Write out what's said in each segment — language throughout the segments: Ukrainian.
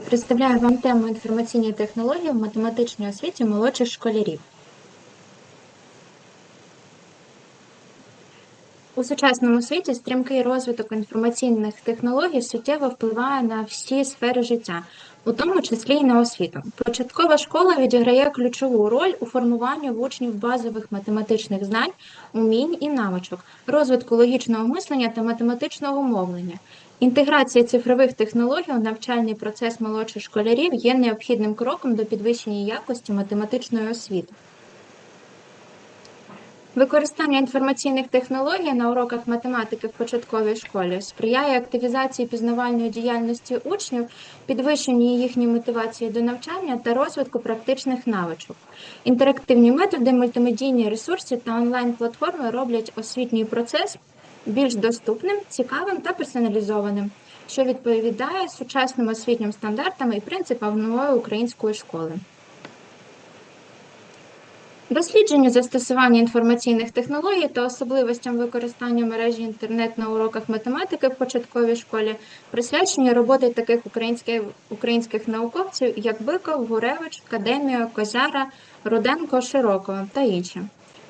Представляю вам тему інформаційні технології в математичній освіті молодших школярів. У сучасному світі стрімкий розвиток інформаційних технологій суттєво впливає на всі сфери життя, у тому числі й на освіту. Початкова школа відіграє ключову роль у формуванні учнів базових математичних знань, умінь і навичок, розвитку логічного мислення та математичного мовлення. Інтеграція цифрових технологій у навчальний процес молодших школярів є необхідним кроком до підвищення якості математичної освіти. Використання інформаційних технологій на уроках математики в початковій школі сприяє активізації пізнавальної діяльності учнів, підвищенню їхньої мотивації до навчання та розвитку практичних навичок. Інтерактивні методи, мультимедійні ресурси та онлайн-платформи роблять освітній процес більш доступним, цікавим та персоналізованим, що відповідає сучасним освітнім стандартам і принципам нової української школи. Дослідження застосування інформаційних технологій та особливостям використання мережі інтернет на уроках математики в початковій школі присвячені роботи таких українських, українських науковців, як Биков, Гуревич, Кадемія, Козяра, Руденко, Широкого та інші.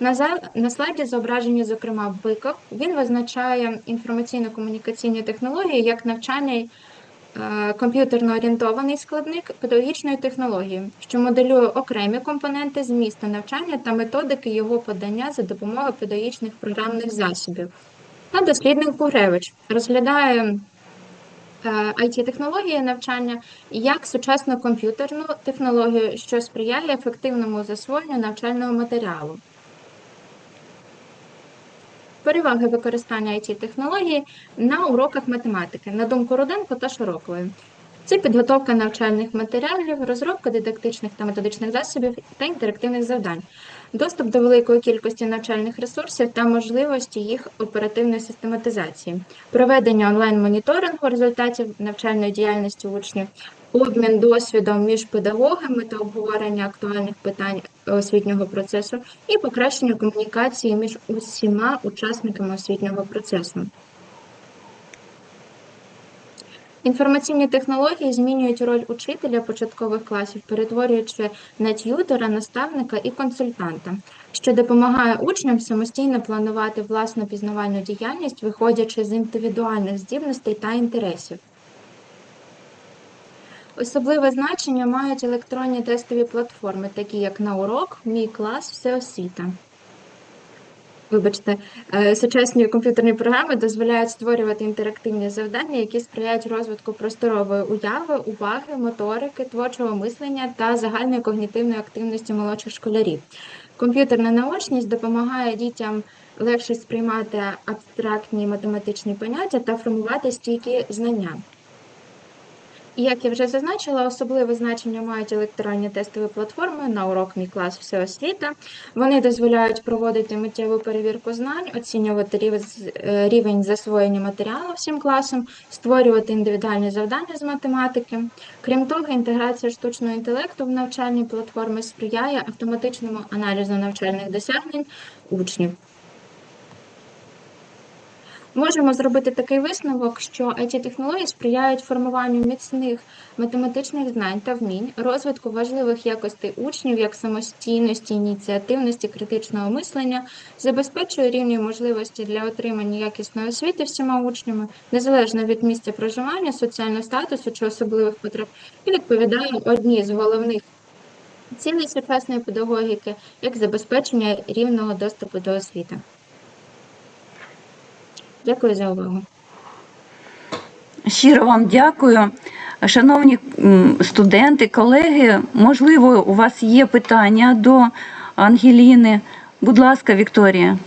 На, слайді зображені, зокрема, Биков. Він визначає інформаційно-комунікаційні технології як навчальний е, комп'ютерно орієнтований складник педагогічної технології, що моделює окремі компоненти змісту навчання та методики його подання за допомогою педагогічних програмних засобів. А дослідник Гуревич розглядає it технології навчання як сучасну комп'ютерну технологію, що сприяє ефективному засвоєнню навчального матеріалу. Переваги використання it технології на уроках математики, на думку Руденко та Широкової. Це підготовка навчальних матеріалів, розробка дидактичних та методичних засобів та інтерактивних завдань, доступ до великої кількості навчальних ресурсів та можливості їх оперативної систематизації, проведення онлайн-моніторингу результатів навчальної діяльності учнів, обмін досвідом між педагогами та обговорення актуальних питань освітнього процесу і покращення комунікації між усіма учасниками освітнього процесу. Інформаційні технології змінюють роль учителя початкових класів, перетворюючи на т'ютера, наставника і консультанта, що допомагає учням самостійно планувати власну пізнавальну діяльність, виходячи з індивідуальних здібностей та інтересів. Особливе значення мають електронні тестові платформи, такі як Наурок, Мій клас, Всеосвіта. Вибачте, е, сучасні комп'ютерні програми дозволяють створювати інтерактивні завдання, які сприяють розвитку просторової уяви, уваги, моторики, творчого мислення та загальної когнітивної активності молодших школярів. Комп'ютерна наочність допомагає дітям легше сприймати абстрактні математичні поняття та формувати стійкі знання. Як я вже зазначила, особливе значення мають електронні тестові платформи на урок Мій клас Всеосвіта. Вони дозволяють проводити миттєву перевірку знань, оцінювати е, рівень засвоєння матеріалу всім класом, створювати індивідуальні завдання з математики. Крім того, інтеграція штучного інтелекту в навчальні платформи сприяє автоматичному аналізу навчальних досягнень учнів. Можемо зробити такий висновок, що it технології сприяють формуванню міцних математичних знань та вмінь, розвитку важливих якостей учнів, як самостійності, ініціативності, критичного мислення, забезпечує рівні можливості для отримання якісної освіти всіма учнями, незалежно від місця проживання, соціального статусу чи особливих потреб, і відповідає одній з головних цілей сучасної педагогіки як забезпечення рівного доступу до освіти. Дякую за увагу. Щиро вам дякую. Шановні студенти, колеги, можливо, у вас є питання до Ангеліни. Будь ласка, Вікторія.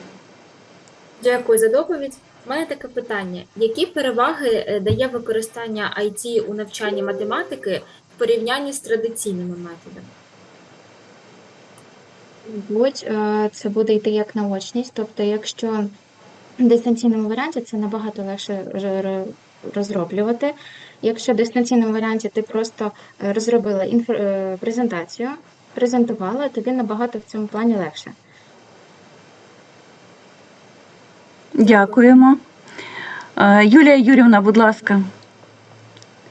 Дякую за доповідь. У мене таке питання: які переваги е, дає використання IT у навчанні математики в порівнянні з традиційними методами? Будь е, це буде йти як наочність, тобто, якщо в дистанційному варіанті це набагато легше розроблювати. Якщо в дистанційному варіанті ти просто е, розробила інф... Е, презентацію, презентувала, тобі набагато в цьому плані легше. Дякуємо. Юлія Юрівна, будь ласка.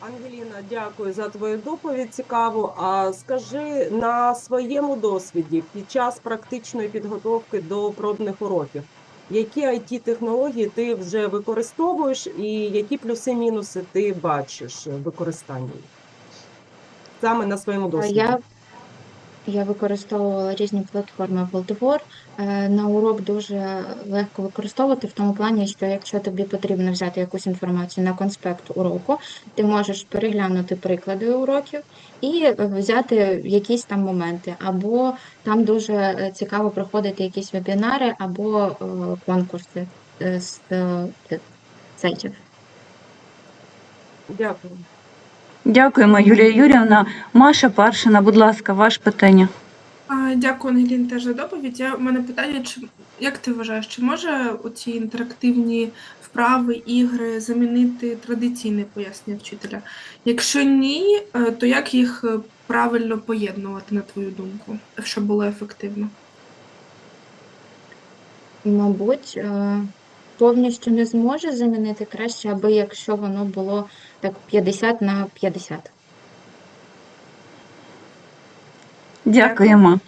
Ангеліна, Дякую за твою доповідь. Цікаву. А скажи на своєму досвіді під час практичної підготовки до пробних уроків, які it технології ти вже використовуєш, і які плюси-мінуси ти бачиш в використанні саме на своєму досвіді? Я, я використовувала різні платформи Voltibor. Е, На урок дуже легко використовувати в тому плані, що якщо тобі потрібно взяти якусь інформацію на конспект уроку, ти можеш переглянути приклади уроків і е, взяти якісь там моменти. Або там дуже е, цікаво проходити якісь вебінари або конкурси з сайтів. Дякую. Дякуємо, Юлія Юріївна. Маша Паршина, будь ласка, ваше питання. Дякую, Ангелін, теж за доповідь. Я, у мене питання, чи, як ти вважаєш, чи може оці інтерактивні вправи, ігри замінити традиційне пояснення вчителя? Якщо ні, е, то як їх е, правильно поєднувати, на твою думку, щоб було ефективно? Мабуть, е, повністю не зможе замінити краще, аби якщо воно було так 50 на 50. Дякуємо.